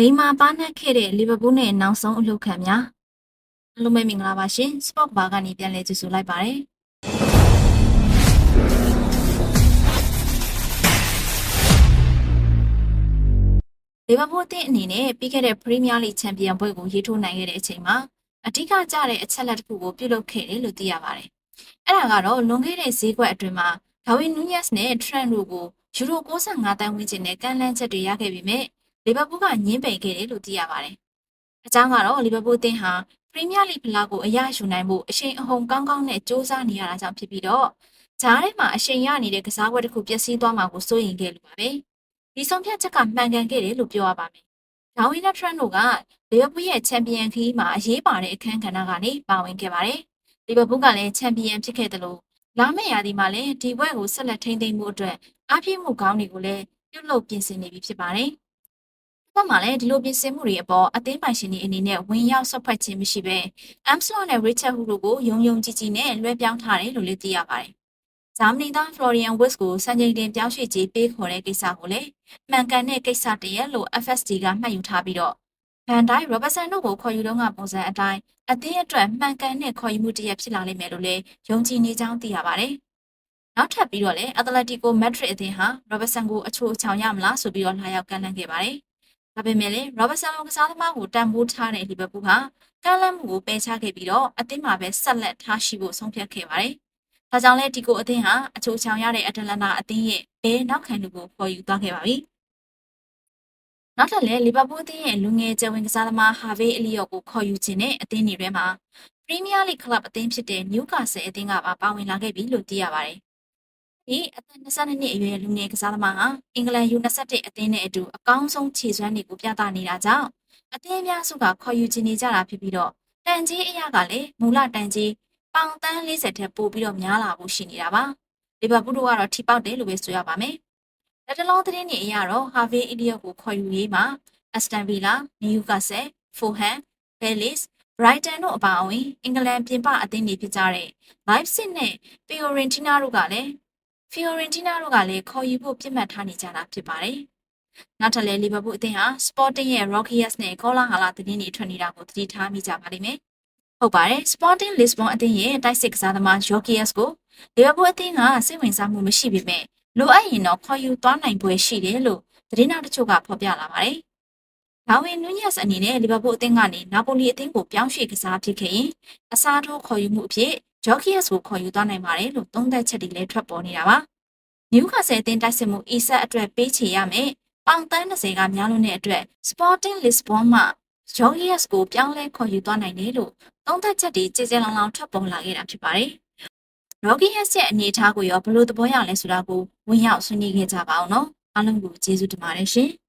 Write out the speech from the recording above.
လိမ္မာပါနှက်ခဲ့တဲ့လီဗာပူးနဲ့နောက်ဆုံးအလှုပ်ခံများအားလုံးပဲမင်္ဂလာပါရှင်စပေါ့ဘာကနေပြန်လည်ကြိုဆိုလိုက်ပါတယ်လီဗာပူးအသင်းအနေနဲ့ပြီးခဲ့တဲ့ပရီးမီးယားလိချန်ပီယံပွဲကိုရေးထိုးနိုင်ခဲ့တဲ့အချိန်မှာအဓိကကျတဲ့အချက်လက်တစ်ခုကိုပြုလုပ်ခဲ့တယ်လို့သိရပါတယ်အဲ့ဒါကတော့လွန်ခဲ့တဲ့ဈေးကွက်အတွင်းမှာဒါဝီနူးယက်စ်နဲ့ထရန့်တို့ကိုယူရို65တန်းဝန်းကျင်နဲ့ကန်လန်းချက်တွေရခဲ့ပေမဲ့ လီဗာပူးကညင်းပယ်ခဲ့တယ်လို့သိရပါတယ်။အကြောင်းကတော့လီဗာပူးအသင်းဟာပရီးမီးယားလိဖလားကိုအရယူနိုင်မှုအရှိန်အဟုန်ကောင်းကောင်းနဲ့စ조사နေရတာကြောင့်ဖြစ်ပြီးတော့ဂျားထဲမှာအရှိန်ရနေတဲ့ကစားပွဲတစ်ခုပျက်စီးသွားမှာကိုစိုးရိမ်ခဲ့လို့ပါပဲ။ဒီဆုံးဖြတ်ချက်ကမှန်ကန်ခဲ့တယ်လို့ပြောရပါမယ်။ဒါဝီနာထရန်တို့ကလီဗာပူးရဲ့ချန်ပီယံခီးမှာအရေးပါတဲ့အခန်းကဏ္ဍကနေပါဝင်ခဲ့ပါတယ်။လီဗာပူးကလည်းချန်ပီယံဖြစ်ခဲ့တယ်လို့လာမယ့်ရာသီမှာလည်းဒီဘွဲကိုဆက်လက်ထိန်းသိမ်းမှုအတွက်အားပြည့်မှုကောင်းတွေကိုလည်းပြုလုပ်ပြင်ဆင်နေပြီဖြစ်ပါတယ်။ ဘက်မှာလည်းဒီလိုပြင်ဆင်မှုတွေအပေါ်အသင်းပိုင်ရှင်တွေအနေနဲ့ဝင်ရောက်ဆွတ်ဖက်ခြင်းမရှိဘဲ Amslot နဲ့ Richard Hu တို့ကိုယုံယုံကြည်ကြည်နဲ့လွှဲပြောင်းထားတယ်လို့လည်းသိရပါတယ်။ဂျာမနီသား Florian Wirtz ကိုစံချိန်တင်ပြောင်းရွှေ့ကြေးပေးခေါ်တဲ့ကိစ္စကိုလည်းမှန်ကန်တဲ့ကိစ္စတည်းလို့ FSD ကမှတ်ယူထားပြီးတော့ Van Dijk Robertson တို့ကိုခေါ်ယူတော့ကပုံစံအတိုင်းအသင်းအတွက်မှန်ကန်တဲ့ခေါ်ယူမှုတစ်ရပ်ဖြစ်လာလိမ့်မယ်လို့လည်းယုံကြည်နေကြောင်းသိရပါတယ်။နောက်ထပ်ပြီးတော့လည်း Atletico Madrid အသင်းဟာ Robertson ကိုအချိုးအချောင်ရမလားဆိုပြီးတော့လာရောက်ကမ်းလှမ်းခဲ့ပါတယ်။ ဒါပေမဲ့လည်း Robertson လိုကစားသမားကိုတန်ဖိုးထားတဲ့လီဗာပူးဟာကမ်းလှမ်းမှုကိုပယ်ချခဲ့ပြီးတော့အသင်းမှာပဲဆက်လက်ထားရှိဖို့ဆုံးဖြတ်ခဲ့ပါတယ်။ဒါကြောင့်လည်းဒီကိုအသင်းဟာအချိုးချောင်ရတဲ့အတလန်နာအသင်းရဲ့ဘဲနောက်ခံလူကိုခေါ်ယူသွားခဲ့ပါပြီ။နောက်ထပ်လည်းလီဗာပူးအသင်းရဲ့လူငယ်ကျယ်ဝင်ကစားသမားဟာဗေးအလီယော့ကိုခေါ်ယူခြင်းနဲ့အသင်းတွေထဲမှာပရီးမီးယားလိကလပ်အသင်းဖြစ်တဲ့နျူကာဆယ်အသင်းကပါပါဝင်လာခဲ့ပြီလို့သိရပါတယ်။ ဒီအသက်22နှစ်အရွယ်လူငယ်ကစားသမားဟာအင်္ဂလန် U21 အသင်းနဲ့အတူအကောင်းဆုံးခြေစွမ်းတွေကိုပြသနေတာကြောင့်အသင်းအများစုကခေါ်ယူချင်နေကြတာဖြစ်ပြီးတော့တန်ကြီးအရာကလည်းမူလတန်ကြီးပေါင်တန်း40ထက်ပိုပြီးတော့များလာဖို့ရှိနေတာပါ။လီဗာပူးတို့ကတော့ထိပေါက်တယ်လို့ပဲဆိုရပါမယ်။လက်တလုံးသတင်းတွေအရတော့ဟာဗေးအီလီယော့ကိုခေါ်ယူရေးမှာအက်စတန်ဗီလာ၊နယူကာဆယ်၊ဖိုဟန်၊ဘယ်လစ်၊ဘရိုက်တန်တို့အပါအဝင်အင်္ဂလန်ပြင်ပအသင်းတွေဖြစ်ကြတဲ့ Leipzig နဲ့ Fiorentina တို့ကလည်း Fiorentina တို့ကလည်းခေါ်ယူဖို့ပြစ်မှတ်ထားနေကြတာဖြစ်ပါတယ်။နောက်ထပ်လည်းလီဗာပူးအသင်းဟာ Sporting ရဲ့ Rockies နဲ့ကောလာဟာလာသတင်းတွေထွက်နေတာကိုသတိထားမိကြပါလိမ့်မယ်။ဟုတ်ပါတယ်။ Sporting Lisbon အသင်းရဲ့တိုက်စစ်ကစားသမား Rockies ကိုလီဗာပူးအသင်းကစိတ်ဝင်စားမှုမရှိပေမဲ့လိုအပ်ရင်တော့ခေါ်ယူသွားနိုင်ပွဲရှိတယ်လို့သတင်းနောက်တချို့ကဖော်ပြလာပါတယ်။ဒါဝင်နူးညက်စ်အနေနဲ့လီဗာပူးအသင်းကနေနာပိုလီအသင်းကိုပြောင်းရွှေ့ကစားဖြစ်ခဲ့ရင်အစားထိုးခေါ်ယူမှုအဖြစ် ဂျော့ကီယက်စ်ကိုခေါ်ယူသွားနိုင်ပါတယ်လို့သုံးသပ်ချက်တွေလည်းထွက်ပေါ်နေတာပါ။နျူကာဆယ်အသင်းတိုက်စစ်မှုအီဆက်အတွက်ပေးချေရမယ်။ပေါင်တန်း30ကများလွန်းတဲ့အတွက် Sporting Lisbon မှဂျော့ကီယက်စ်ကိုပြောင်းလဲခေါ်ယူသွားနိုင်တယ်လို့သုံးသပ်ချက်တွေကြည်ကြဲလောင်လောင်ထွက်ပေါ်လာခဲ့တာဖြစ်ပါတယ်။ Rocky Hess ရဲ့အနေအထားကိုရောဘယ်လိုသဘောရလဲဆိုတာကိုဝင်ရောက်ဆွေးနွေးခဲ့ကြပါအောင်နော်။အားလုံးကိုကျေးဇူးတင်ပါတယ်ရှင်။